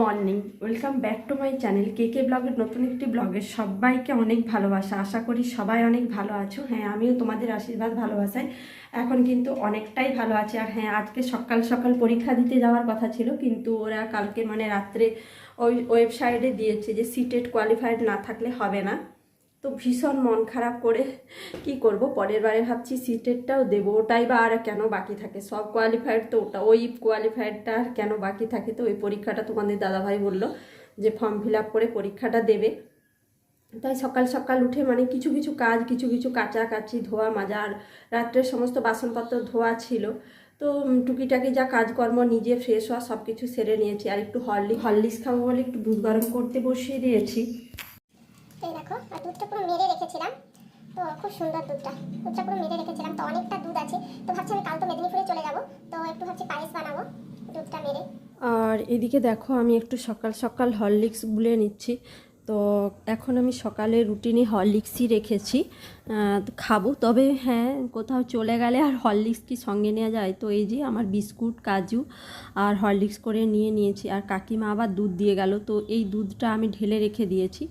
Morning, welcome back to my channel K K ব্লগের নতুন একটি ব্লগের সবাইকে অনেক ভালোবাসা। আশা করি সবাই অনেক ভালো আছো। হ্যাঁ আমিও তোমাদের আশীর্বাদ ভালোবাসাই এখন কিন্তু অনেকটাই ভালো আছে। আর হ্যাঁ আজকে সকাল সকাল পরীক্ষা দিতে যাওয়ার কথা ছিল, কিন্তু ওরা কালকে মানে রাত্রে ওই ওয়েবসাইটে দিয়েছে যে সিটেড কোয়ালিফাইড না থাকলে হবে না। তো ভীষণ মন খারাপ করে কি করব? পরের বারে ভাবছি সিটেরটাও দেবো। ওটাই বা আর কেন বাকি থাকে? সব কোয়ালিফাইড তো ওটা, ওই কোয়ালিফাইডটা আর কেন বাকি থাকে? তো ওই পরীক্ষাটা তোমাদের দাদাভাই বলল যে ফর্ম ফিল করে পরীক্ষাটা দেবে। তাই সকাল সকাল উঠে মানে কিছু কিছু কাজ, কিছু কিছু কাচাকাচি, ধোয়া মাজা, আর রাত্রের সমস্ত বাসনপত্র ধোয়া ছিল। তো টুকিটাকি যা কাজকর্ম নিজে ফ্রেশ হওয়া সব কিছু সেরে নিয়েছি। আর একটু হরলি, হরলিক্স খাব বলে একটু দুধ গরম করতে বসিয়ে দিয়েছি। এই দেখো, আর দুধটা পুরো মেরে রেখেছিলাম। তো খুব সুন্দর দুধটা। দুধটা পুরো মেরে রেখেছিলাম। তো অনেকটা দুধ আছে। তো ভাবছি আমি কাল তো মেদিনীপুরে চলে যাব। তো একটু ভাবছি পায়েস বানাবো, দুধটা মেরে। আর এদিকে দেখো, আমি একটু সকাল সকাল হরলিক্স গুলে নিচ্ছি। তো এখন আমি সকালে রুটিনে হরলিক্সই রেখেছি। খাব। তবে হ্যাঁ কোথাও চলে গেলে আর হরলিক্স কি সঙ্গে নেওয়া যায়? তো এই যে আমার বিস্কুট, কাজু আর হরলিক্স করে নিয়ে নিয়েছি। আর কাকিমা আবার দুধ দিয়ে গেল। তো এই দুধটা আমি ঢেলে রেখে দিয়েছি।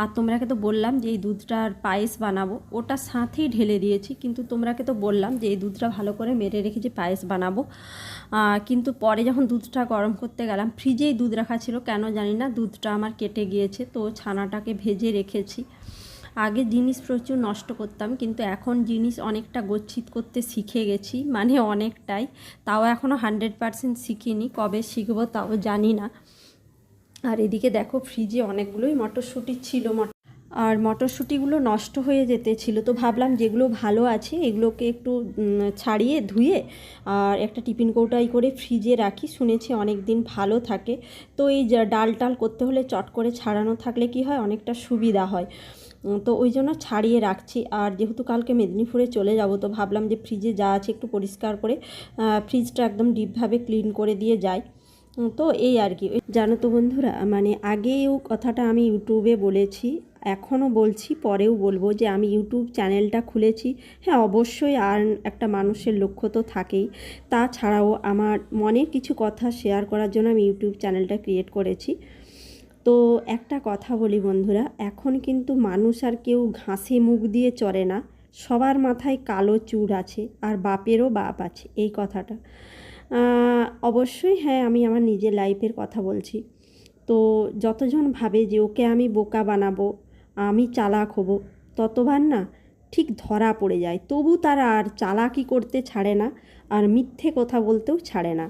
আর তোমরাকে তো বললাম যে এই দুধটার পায়েস বানাবো। ওটা সাথেই ঢেলে দিয়েছি। কিন্তু তোমরাকে তো বললাম যে এই দুধটা ভালো করে মেরে রেখেছি পায়েস বানাবো। কিন্তু পরে যখন দুধটা গরম করতে গেলাম, ফ্রিজেই দুধ রাখা ছিল। কেন জানি না, দুধটা আমার কেটে গিয়েছে। তো ছানাটাকে ভেজে রেখেছি। আগে জিনিস প্রচুর নষ্ট করতাম, কিন্তু এখন জিনিস অনেকটা গচ্ছিত করতে শিখে গেছি মানে অনেকটাই। তাও এখনও হান্ড্রেড পারসেন্ট শিখিনি, কবে শিখব তাও জানি না। আর এদিকে দেখো ফ্রিজে অনেকগুলোই মটরশুঁটি ছিল, মট- আর মটরশুঁটিগুলো নষ্ট হয়ে যেতে ছিল। তো ভাবলাম যেগুলো ভালো আছে এগুলোকে একটু ছাড়িয়ে ধুয়ে আর একটা টিফিন কৌটাই করে ফ্রিজে রাখি। শুনেছি অনেক দিন ভালো থাকে। তো এই ডাল টাল করতে হলে চট করে ছাড়ানো থাকলে কি হয়? অনেকটা সুবিধা হয়। তো ওই জন্য ছাড়িয়ে রাখছি। আর যেহেতু কালকে মেদিনীপুরে চলে যাব, তো ভাবলাম যে ফ্রিজে যা আছে একটু পরিষ্কার করে ফ্রিজটা একদম ডিপভাবে ক্লিন করে দিয়ে যাই। তো এই আর কি। জানো তো বন্ধুরা মানে আগেও কথাটা আমি ইউটিউবে বলেছি, এখনও বলছি, পরেও বলব যে আমি ইউটিউব চ্যানেলটা খুলেছি। হ্যাঁ অবশ্যই আর একটা মানুষের লক্ষ্য তো থাকেই। তাছাড়াও আমার মনের কিছু কথা শেয়ার করার জন্য আমি ইউটিউব চ্যানেলটা ক্রিয়েট করেছি। তো একটা কথা বলি বন্ধুরা, এখন কিন্তু মানুষ আর কেউ ঘাসে মুখ দিয়ে চড়ে না। সবার মাথায় কালো চুর আছে আর বাপেরও বাপ আছে, এই কথাটা। অবশ্যই হ্যাঁ আমি আমার নিজের লাইফের কথা বলছি। তো যতজন ভাবে যে ওকে আমি বোকা বানাবো, আমি চালাক হব, ততবার না ঠিক ধরা পড়ে যায়। তবু তারা আর চালাকি করতে ছাড়ে না আর মিথ্যে কথা বলতেও ছাড়ে না।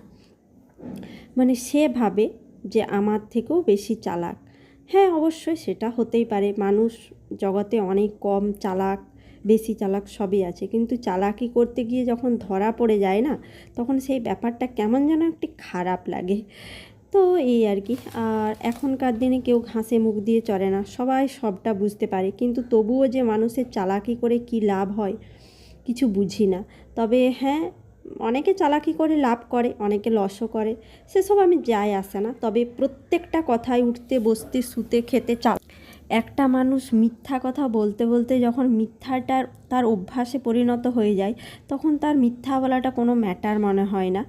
মানে সে ভাবে যে আমার থেকেও বেশি চালাক। হ্যাঁ অবশ্যই সেটা হতেই পারে। মানুষ জগতে অনেক কম চালাক, বেশি চালাক সবই আছে। কিন্তু চালাকি করতে গিয়ে যখন ধরা পড়ে যায় না, তখন সেই ব্যাপারটা কেমন যেন একটি খারাপ লাগে। তো এই আর কি। আর এখনকার দিনে কেউ ঘাসে মুখ দিয়ে চড়ে না। সবাই সবটা বুঝতে পারে। কিন্তু তবুও যে মানুষের চালাকি করে কি লাভ হয়, কিছু বুঝি না। তবে হ্যাঁ অনেকে চালাকি করে, লাভ করে, অনেকে লসও করে। সেসব আমি যাই আসে না। তবে প্রত্যেকটা কথায় উঠতে, বসতে, শুতে, খেতে চাল একটা মানুষ মিথ্যা কথা বলতে বলতে যখন মিথ্যাটার তার অভ্যাসে পরিণত হয়ে যায়, তখন তার মিথ্যা বলাটা কোনো ম্যাটার মনে হয় না।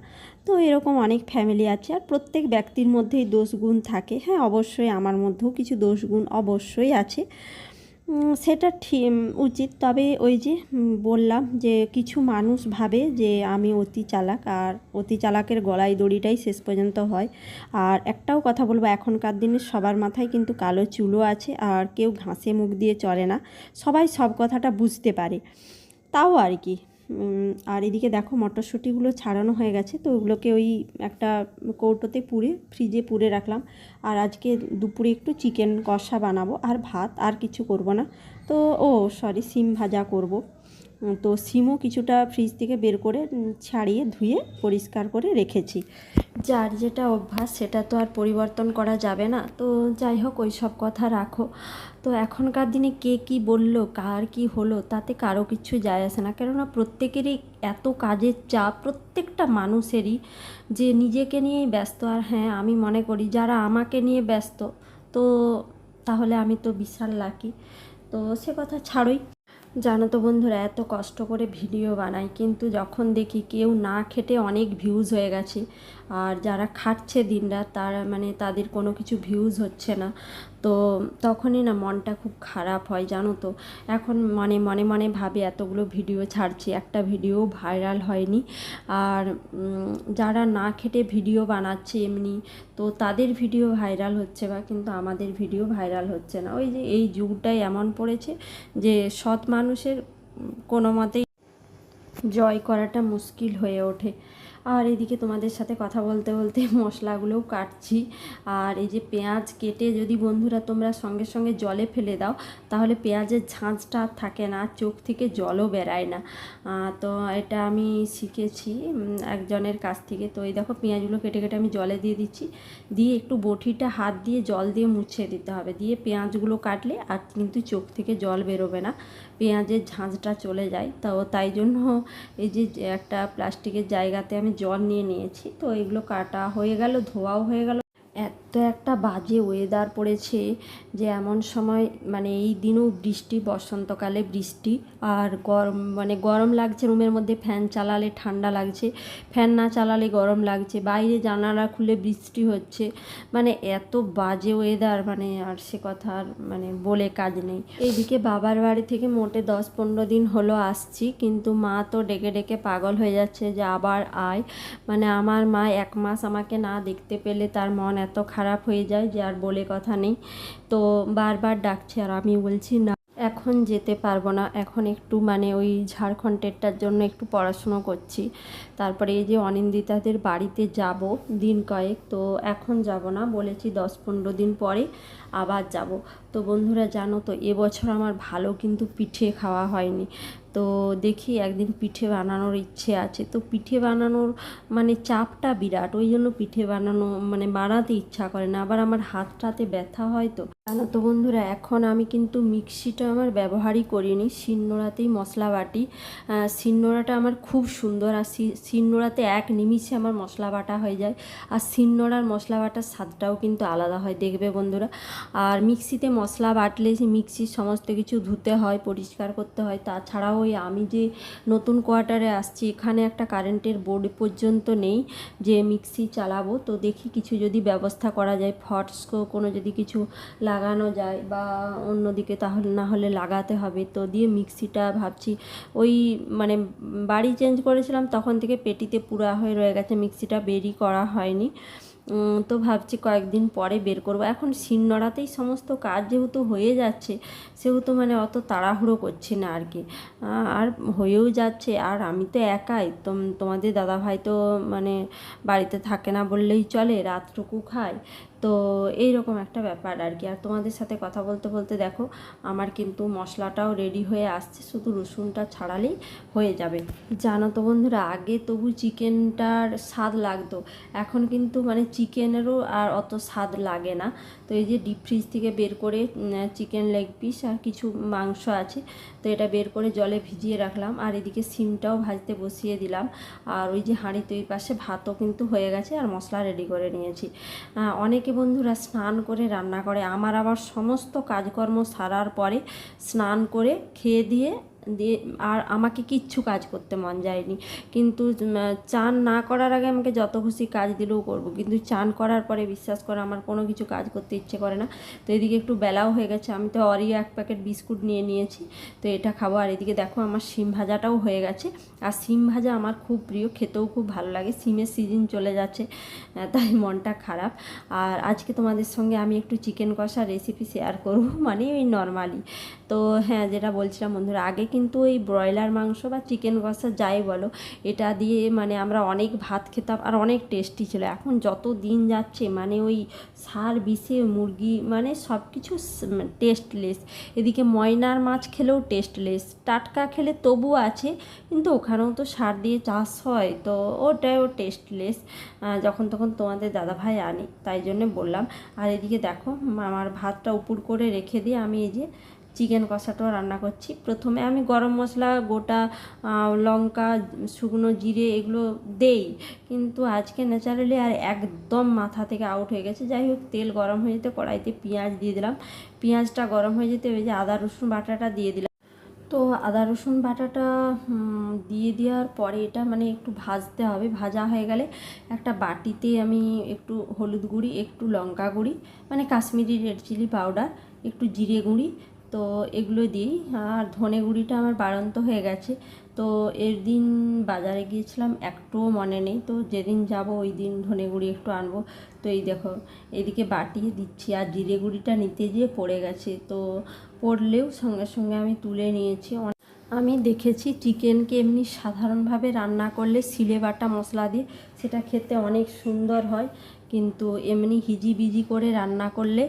তো এরকম অনেক ফ্যামিলি আছে আর প্রত্যেক ব্যক্তির মধ্যেই দোষগুণ থাকে। হ্যাঁ অবশ্যই আমার মধ্যেও কিছু দোষগুণ অবশ্যই আছে। সেটা ঠিক উচিত। তবে ওই যে বললাম যে, কিছু মানুষ ভাবে যে, আমি অতি চালাক আর অতি চালাকের গলায় দড়িটাই শেষ পর্যন্ত হয়। আর একটাও কথা বলব, এখনকার দিনে সবার মাথায় কিন্তু কালো চুলও আছে আর কেউ ঘাসে মুখ দিয়ে চলে না। সবাই সব কথাটা বুঝতে পারে। তাও আর কি। আর এদিকে দেখো মটরশুঁটিগুলো ছাড়ানো হয়ে গেছে, তো ওগুলোকে ওই একটা কৌটোতে পুড়ে ফ্রিজে পুড়ে রাখলাম। আর আজকে দুপুরে একটু চিকেন কষা বানাবো, আর ভাত আর কিছু করব না। তো ও সরি সিম ভাজা করব। তো সিমও কিছুটা ফ্রিজ থেকে বের করে ছাড়িয়ে ধুয়ে পরিষ্কার করে রেখেছি। যার যেটা অভ্যাস, সেটা তো আর পরিবর্তন করা যাবে না। তো যাই হোক ওই সব কথা রাখো। তো এখনকার দিনে কে কি বলল, কার কি হলো, তাতে কারও কিছু যায় আসে না। কেননা প্রত্যেকেরই এত কাজের চাপ, প্রত্যেকটা মানুষেরই যে নিজেকে নিয়েই ব্যস্ত। আর হ্যাঁ আমি মনে করি যারা আমাকে নিয়ে ব্যস্ত, তো তাহলে আমি তো বিশাল লাকি তো সে কথা ছাড়োই। জানো তো বন্ধুরা, এত কষ্ট করে ভিডিও বানাই, কিন্তু যখন দেখি কেউ না খেটে অনেক ভিউজ হয়ে গেছে। আর যারা খাচ্ছে দিনরাত, তারা মানে তাদের কোনো কিছু ভিউজ হচ্ছে না। তো তখনই না মনটা খুব খারাপ হয়, জানো তো। এখন মানে মনে মনে ভাবে, এতগুলো ভিডিও ছাড়ছি, একটা ভিডিও ভাইরাল হয়নি। আর যারা না খেটে ভিডিও বানাচ্ছে এমনি, তো তাদের ভিডিও ভাইরাল হচ্ছে বা কিন্তু আমাদের ভিডিও ভাইরাল হচ্ছে না। ওই যে এই যুগটাই এমন পড়েছে যে সৎ মানুষের কোনো মতেই জয় করাটা মুশকিল হয়ে ওঠে। আর এদিকে তোমাদের সাথে কথা বলতে বলতে মশলাগুলোও কাটছি। আর এই যে পেঁয়াজ কেটে যদি বন্ধুরা তোমরা সঙ্গে সঙ্গে জলে ফেলে দাও, তাহলে পেঁয়াজের ঝাঁঝটা থাকে না, চোখ থেকে জলও বেরায় না। তো এটা আমি শিখেছি একজনের কাছ থেকে। তো এই দেখো পেঁয়াজগুলো কেটে কেটে আমি জলে দিয়ে দিচ্ছি। দিয়ে একটু বটিটা হাত দিয়ে জল দিয়ে মুছে দিতে হবে। দিয়ে পেঁয়াজগুলো কাটলে আর কিন্তু চোখ থেকে জল বেরোবে না। পেঁয়াজের ঝাঁঝটা চলে যায়। তো তাই জন্য এই যে একটা প্লাস্টিকের জায়গাতে আমি জল নিয়ে নিয়েছি। তো এগুলো কাটা হয়ে গেল, ধোয়াও হয়ে গেল। এত একটা বাজে ওয়েদার পড়েছে যে এমন সময় মানে এই দিনও বৃষ্টি, বসন্তকালে বৃষ্টি আর গরম মানে গরম লাগছে, রুমের মধ্যে ফ্যান চালালে ঠান্ডা লাগছে। ফ্যান না চালালে গরম লাগছে, বাইরে জানালা খুলে বৃষ্টি হচ্ছে। মানে এত বাজে ওয়েদার মানে আর সে কথা আর মানে বলে কাজ নেই। এইদিকে বাবার বাড়ি থেকে মোটে দশ পনেরো দিন হলো আসছি, কিন্তু মা তো ডেকে ডেকে পাগল হয়ে যাচ্ছে যে আবার আয়। মানে আমার মা এক মাস আমাকে না দেখতে পেলে তার মন এত খারাপ হয়ে যায় যে আর বলে কথা নেই। তো বারবার ডাকছে আর আমি বলছি, না, এখন যেতে পারব না। এখন একটু মানে ওই ঝাড়খণ্ডেরটার জন্য একটু পড়াশুনো করছি। তারপরে এই যে অনিন্দিতাদের বাড়িতে যাব দিন কয়েক। তো এখন যাব না, বলেছি দশ পনেরো দিন পরে আবার যাব। তো বন্ধুরা জানো তো, এবছর আমার ভালো কিন্তু পিঠে খাওয়া হয়নি। তো দেখি একদিন পিঠে বানানোর ইচ্ছে আছে। তো পিঠে বানানোর মানে চাপটা বিরাট, ওই জন্য পিঠে বানানো মানে বানাতে ইচ্ছা করে না। আবার আমার হাতটাতে ব্যথা হয় তো। জানো তো বন্ধুরা, এখন আমি কিন্তু মিক্সিটা আমার ব্যবহারই করিনি। শিলনোড়াতেই মশলা বাটি। শিলনোড়াটা আমার খুব সুন্দর। আর শিলনোড়াতে এক নিমিষে আমার মশলা বাটা হয়ে যায়। আর শিলনোড়ার মশলা বাটার স্বাদটাও কিন্তু আলাদা হয়। দেখবে বন্ধুরা আর মিক্সিতে মশলা বাটলে মিক্সির সমস্ত কিছু ধুতে হয়, পরিষ্কার করতে হয়। তাছাড়াও ওই আমি যে নতুন কোয়ার্টারে আসছি, এখানে একটা কারেন্টের বোর্ড পর্যন্ত নেই যে মিক্সি চালাবো। তো দেখি কিছু যদি ব্যবস্থা করা যায় ফটস কোনো যদি কিছু লাগানো যায় বা অন্যদিকে তাহলে না হলে লাগাতে হবে। তো দিয়ে মিক্সিটা ভাবছি, ওই মানে বাড়ি চেঞ্জ করেছিলাম, তখন থেকে পেটিতে পুরা হয়ে রয়ে গেছে, মিক্সিটা বেরি করা হয়নি। তো ভাবছি কয়েকদিন পরে বের করব। এখন শিলনোড়াতেই সমস্ত কাজ যেহেতু হয়ে যাচ্ছে, সেহেতু মানে অত তাড়াহুড়ো করছি না আর কি। আর হয়েও যাচ্ছে, আর আমি তো একাই তোম তোমাদের দাদাভাই তো মানে বাড়িতে থাকে না বললেই চলে, রাতটুকু খায়। তো এইরকম একটা ব্যাপার আর কি। আর তোমাদের সাথে কথা বলতে বলতে দেখো আমার কিন্তু মশলাটাও রেডি হয়ে আসছে শুধু রসুনটা ছাড়ালেই হয়ে যাবে। জানো তো বন্ধুরা আগে তবু চিকেনটার স্বাদ লাগতো এখন কিন্তু মানে চিকেনেরও আর অত স্বাদ লাগে না। তো এই যে ডিপ ফ্রিজ থেকে বের করে চিকেন লেগ পিস আর কিছু মাংস আছে তো এটা বের করে জলে ভিজিয়ে রাখলাম। আর এদিকে সিমটাও ভাজতে বসিয়ে দিলাম। আর ওই যে হাঁড়িতে ওই পাশে ভাতও কিন্তু হয়ে গেছে আর মশলা রেডি করে নিয়েছি। আহ, অনেকে বন্ধুরা স্নান করে রান্না করে, আমার আবার সমস্ত কাজকর্ম সারার পরে স্নান করে খেয়ে দিয়ে দিয়ে আর আমাকে কিচ্ছু কাজ করতে মন যায়নি। কিন্তু চান না করার আগে আমাকে যত খুশি কাজ দিলেও করব। কিন্তু চান করার পরে বিশ্বাস করে, আমার কোনো কিছু কাজ করতে ইচ্ছে করে না। তো এদিকে একটু বেলাও হয়ে গেছে। আমি তো অরিও এক প্যাকেট বিস্কুট নিয়ে নিয়েছি। তো এটা খাব। আর এদিকে দেখো, আমার শিম ভাজাটাও হয়ে গেছে। আর শিম ভাজা আমার খুব প্রিয়। খেতেও খুব ভালো লাগে। শিমের সিজন চলে যাচ্ছে তাই মনটা খারাপ। আর আজকে তোমাদের সঙ্গে আমি একটু চিকেন কষা রেসিপি শেয়ার করব। মানে ওই নর্মালি তো হ্যাঁ যেটা বলছিলাম বন্ধুরা, আগে কিন্তু ওই ব্রয়লার মাংস বা চিকেন কষা যাই বলো, এটা দিয়ে মানে আমরা অনেক ভাত খেতাম আর অনেক টেস্টি ছিল। এখন যত দিন যাচ্ছে মানে ওই সার বিষে মুরগি মানে সব কিছু টেস্টলেস এদিকে ময়নার মাছ খেলেও টেস্টলেস টাটকা খেলে তবু আছে, কিন্তু ওখানেও তো সার দিয়ে চাষ হয়, তো ওটাও টেস্টলেস যখন তখন তোমাদের দাদাভাই আনি, তাই জন্য বললাম। আর এদিকে দেখো, আমার ভাতটা উপর করে রেখে দিয়ে আমি এই যে চিকেন কষাটাও রান্না করছি। প্রথমে আমি গরম মশলা, গোটা লঙ্কা, শুকনো জিরে এগুলো দেই। কিন্তু আজকে ন্যাচারালি আর একদম মাথা থেকে আউট হয়ে গেছে। যাই হোক, তেল গরম হয়ে যেতে কড়াইতে পেঁয়াজ দিয়ে দিলাম। পেঁয়াজটা গরম হয়ে যেতে ওই যে আদা, রসুন বাটাটা দিয়ে দিলাম। তো আদা, রসুন বাটাটা দিয়ে দেওয়ার পরে এটা মানে একটু ভাজতে হবে। ভাজা হয়ে গেলে একটা বাটিতে আমি একটু হলুদ গুঁড়ি, একটু লঙ্কা গুঁড়ি মানে কাশ্মীরি রেড চিলি পাউডার, একটু জিরে গুঁড়ি তো এগুলো দিই। আর ধনে গুঁড়িটা আমার বাড়ন্ত হয়ে গেছে। তো এর দিন বাজারে গিয়েছিলাম, একটুও মনে নেই। তো যেদিন যাব ওই দিন ধনে গুঁড়ি একটু আনব। তো এই দেখো, এদিকে বাটিয়ে দিচ্ছি। আর জিরে গুঁড়িটা নিতে গিয়ে পড়ে গেছে। তো পড়লেও সঙ্গে সঙ্গে আমি তুলে নিয়েছি। আমি দেখেছি চিকেনকে এমনি সাধারণভাবে রান্না করলে সিলে বাটা মশলা দিয়ে, সেটা খেতে অনেক সুন্দর হয়। কিন্তু এমনি হিজিবিজি করে রান্না করলে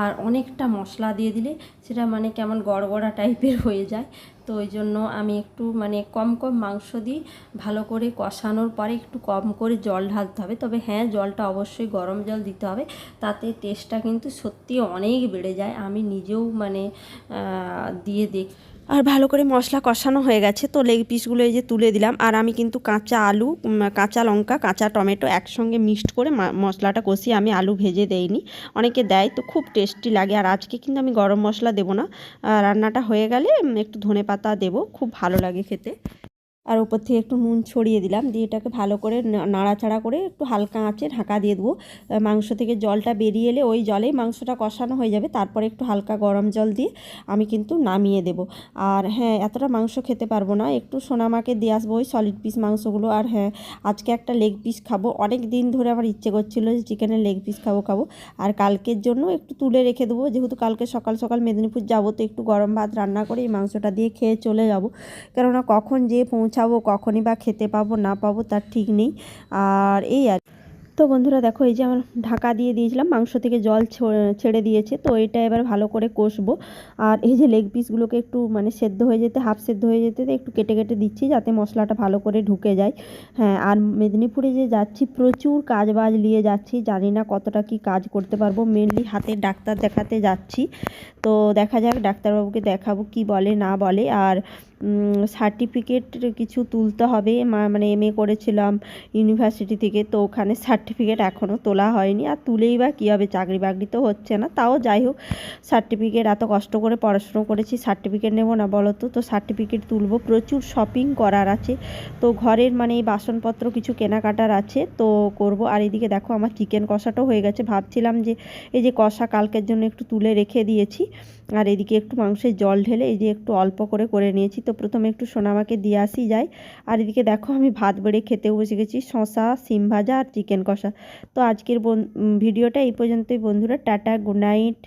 আর অনেকটা মশলা দিয়ে দিলে সেটা মানে কেমন গড়গড়া টাইপের হয়ে যায়। তো ওই জন্য আমি একটু মানে কম কম মাংস দিই। ভালো করে কষানোর পরে একটু কম করে জল ঢালতে হবে। তবে হ্যাঁ জলটা অবশ্যই গরম জল দিতে হবে। তাতে টেস্টটা কিন্তু সত্যি অনেক বেড়ে যায়। আমি নিজেও মানে দিয়ে দেখ আর ভালো করে মশলা কষানো হয়ে গেছে। তো লেগ পিসগুলো এই যে তুলে দিলাম। আর আমি কিন্তু কাঁচা আলু কাঁচা লঙ্কা, কাঁচা টমেটো একসঙ্গে মিক্সড করে মশলাটা কষিয়ে আমি আলু ভেজে দেইনি। অনেকে দেয়, তো খুব টেস্টি লাগে। আর আজকে কিন্তু আমি গরম মশলা দেবো না। রান্নাটা হয়ে গেলে একটু ধনে পাতা দেবো খুব ভালো লাগে খেতে। আর ওপর থেকে একটু নুন ছড়িয়ে দিলাম। দিয়ে এটাকে ভালো করে নাড়াচাড়া করে একটু হালকা আঁচে ঢাকা দিয়ে দেবো। মাংস থেকে জলটা বেরিয়ে এলে ওই জলেই মাংসটা কষানো হয়ে যাবে। তারপরে একটু হালকা গরম জল দিয়ে আমি কিন্তু নামিয়ে দেবো। আর হ্যাঁ এতটা মাংস খেতে পারব না। একটু সোনামাকে দিয়ে আসব ওই সলিড পিস মাংসগুলো। আর হ্যাঁ আজকে একটা লেগ পিস খাব। অনেক দিন ধরে আমার ইচ্ছে করছিল যে চিকেনের লেগ পিস খাব খাব। আর কালকের জন্য একটু তুলে রেখে দেবো। যেহেতু কালকে সকাল সকাল মেদিনীপুর যাব, তো একটু গরম ভাত রান্না করে এই মাংসটা দিয়ে খেয়ে চলে যাব। কেননা কখন যে পৌঁছাবো কখনই বা খেতে পাবো না পাবো তার ঠিক নেই। আর এই আর তো বন্ধুরা দেখো, এই যে আমার ঢাকা দিয়ে দিয়েছিলাম, মাংস থেকে জল ছেড়ে দিয়েছে, তো এটা এবার ভালো করে কষবো। আর এই যে লেগ পিসগুলোকে একটু মানে সেদ্ধ হয়ে যেতে হাফ সেদ্ধ হয়ে যেতে একটু কেটে কেটে দিচ্ছি, যাতে মশলাটা ভালো করে ঢুকে যায়। হ্যাঁ আর মেদিনীপুরে যে যাচ্ছি, প্রচুর কাজ বাজ নিয়ে যাচ্ছি, জানি না কতটা কি কাজ করতে পারব মেনলি হাতের ডাক্তার দেখাতে যাচ্ছি। তো দেখা যাক, ডাক্তারবাবুকে দেখাবো কি বলে, না বলে। আর সার্টিফিকেট কিছু তুলতে হবে মানে এম এ করেছিলাম ইউনিভার্সিটি থেকে, তো ওখানে সার্টিফিকেট এখনও তোলা হয়নি। আর তুলেই বা কী হবে? চাকরি বাকরি তো হচ্ছে না। তাও যাই হোক সার্টিফিকেট এত কষ্ট করে পড়াশুনো করেছি সার্টিফিকেট নেব না বলো তো? তো সার্টিফিকেট তুলবো। প্রচুর শপিং করার আছে। তো ঘরের মানে এই বাসনপত্র কিছু কেনাকাটার আছে, তো করব। আর এদিকে দেখো আমার চিকেন কষাটাও হয়ে গেছে। ভাবছিলাম যে এই যে কষা কালকের জন্য একটু তুলে রেখে দিয়েছি। আর এদিকে একটু মাংসের জল ঢেলে এই যে একটু অল্প করে করে নিয়েছি। তো প্রথমে একটু সোনামাকে দিয়ে আসি যাই। আর এদিকে দেখো আমি ভাত বেড়ে খেতেও বসে গেছি। শশা সিম ভাজা আর চিকেন কষা। তো আজকের ভিডিওটা এই পর্যন্তই বন্ধুরা। Tata good night.